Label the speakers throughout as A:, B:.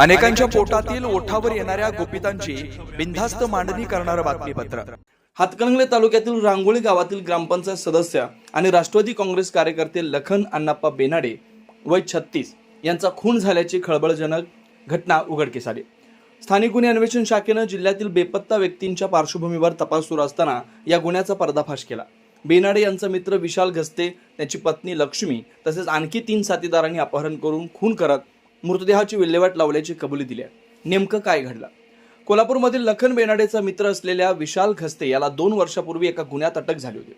A: अनेकांच्या पोटातील ओठावर येणाऱ्या गोपितांची बिनधास्त मांडणी करणारं बातमीपत्र.
B: हातकणंगले तालुक्यातील रांगोळी गावातील ग्रामपंचायत सदस्य आणि राष्ट्रवादी काँग्रेस कार्यकर्ते लखन अण्णाप्पा बेनाडे वय छत्तीस यांचा खून झाल्याची खळबळजनक घटना उघडकीस आली. स्थानिक गुन्हे अन्वेषण शाखेनं जिल्ह्यातील बेपत्ता व्यक्तींच्या पार्श्वभूमीवर तपास सुरू असताना या गुन्ह्याचा पर्दाफाश केला. बेनाडे यांचा मित्र विशाल घस्ते त्याची पत्नी लक्ष्मी तसेच आणखी तीन साथीदारांनी अपहरण करून खून करत मृतदेहाची विल्हेवाट लावल्याची कबुली दिली आहे. नेमकं काय घडलं? कोल्हापूरमधील लखन बेनाडेचा मित्र असलेल्या विशाल खस्ते याला दोन वर्षापूर्वी एका गुन्ह्यात अटक झाली होती.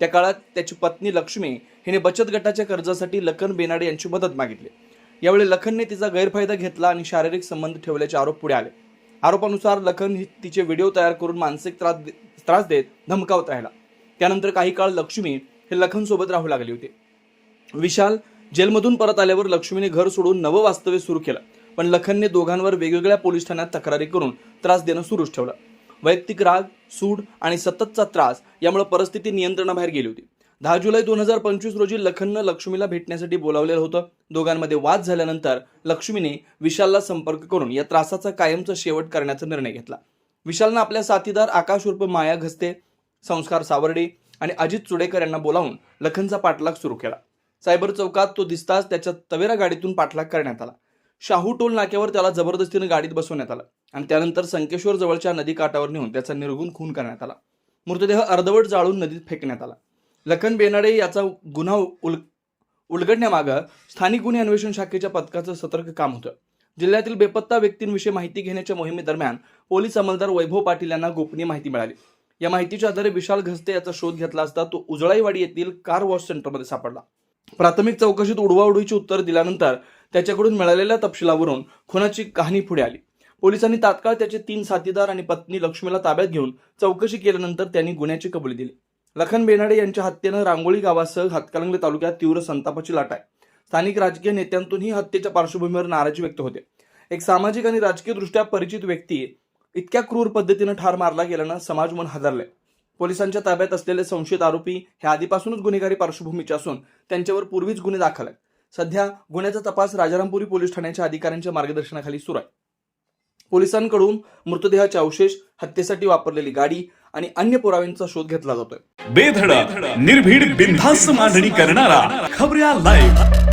B: त्या काळात त्याची पत्नी लक्ष्मी हिने बचत गटाच्या कर्जासाठी लखन बेनाडे यांची मदत मागितली. यावेळी लखनने तिचा गैरफायदा घेतला आणि शारीरिक संबंध ठेवल्याचे आरोप पुढे आले. आरोपानुसार लखन ही तिचे व्हिडिओ तयार करून मानसिक त्रास त्रास देत धमकावत राहिला. त्यानंतर काही काळ लक्ष्मी हे लखनसोबत राहू लागले होते. विशाल जेलमधून परत आल्यावर लक्ष्मीने घर सोडून नवं वास्तव्य सुरू केलं. पण लखनने दोघांवर वेगवेगळ्या पोलीस ठाण्यात तक्रारी करून त्रास देणं सुरूच ठेवलं. वैयक्तिक राग सूड आणि सततचा त्रास यामुळे परिस्थिती नियंत्रणाबाहेर गेली होती. दहा जुलै दोन हजार पंचवीस रोजी लखननं लक्ष्मीला भेटण्यासाठी बोलावलेलं होतं. दोघांमध्ये वाद झाल्यानंतर लक्ष्मीने विशालला संपर्क करून या त्रासाचा कायमचा शेवट करण्याचा निर्णय घेतला. विशालनं आपल्या साथीदार आकाश उर्फ माया घस्ते संस्कार सावर्डे आणि अजित चुडेकर यांना बोलावून लखनचा पाठलाग सुरू केला. सायबर चौकात तो दिसताच त्याच्या तवेरा गाडीतून पाठलाग करण्यात आला. शाहू टोल नाक्यावर त्याला जबरदस्तीनं गाडीत बसवण्यात आलं आणि त्यानंतर संकेश्वर जवळच्या नदी काठावर नेऊन त्याचा निर्गुण खून करण्यात आला. मृतदेह अर्धवट जाळून नदीत फेकण्यात आला. लखन बेनाडे याचा गुन्हा उल उलगडण्यामागं स्थानिक गुन्हे अन्वेषण शाखेच्या पथकाचं सतर्क काम होतं. जिल्ह्यातील बेपत्ता व्यक्तींविषयी माहिती घेण्याच्या मोहिमेदरम्यान पोलीस अंमलदार वैभव पाटील यांना गोपनीय माहिती मिळाली. या माहितीच्या आधारे विशाल घस्ते याचा शोध घेतला असता तो उजळाईवाडी येथील कार वॉश सेंटरमध्ये सापडला. प्राथमिक चौकशीत उडवाउडवीची उत्तर दिल्यानंतर त्याच्याकडून मिळालेल्या तपशिलावरून खुनाची कहाणी पुढे आली. पोलिसांनी तात्काळ त्याचे तीन साथीदार आणि पत्नी लक्ष्मीला ताब्यात घेऊन चौकशी केल्यानंतर त्यांनी गुन्ह्याची कबुली दिली. लखन बेनाडे यांच्या हत्येनं रांगोळी गावासह हातकलंगले तालुक्यात तीव्र संतापाची लाट आहे. स्थानिक राजकीय नेत्यांतूनही हत्येच्या पार्श्वभूमीवर नाराजी व्यक्त होते. एक सामाजिक आणि राजकीय दृष्ट्या परिचित व्यक्ती इतक्या क्रूर पद्धतीनं ठार मारला गेल्यानं समाज मन हादरले पोलिसांच्या ताब्यात असलेले संशयित आरोपी हे आधीपासूनच गुन्हेगारी पार्श्वभूमीचे असून त्यांच्यावर पूर्वीच गुन्हे दाखल आहेत. सध्या गुन्ह्याचा तपास राजारामपुरी पोलीस ठाण्याच्या अधिकाऱ्यांच्या मार्गदर्शनाखाली सुरू आहे. पोलिसांकडून मृतदेहाचे अवशेष हत्येसाठी वापरलेली गाडी आणि अन्य पुराव्यांचा शोध घेतला जातोय.
C: बेधडक निर्भीड बिनधास्त मांडणी करणारा खबऱ्या लाईव्ह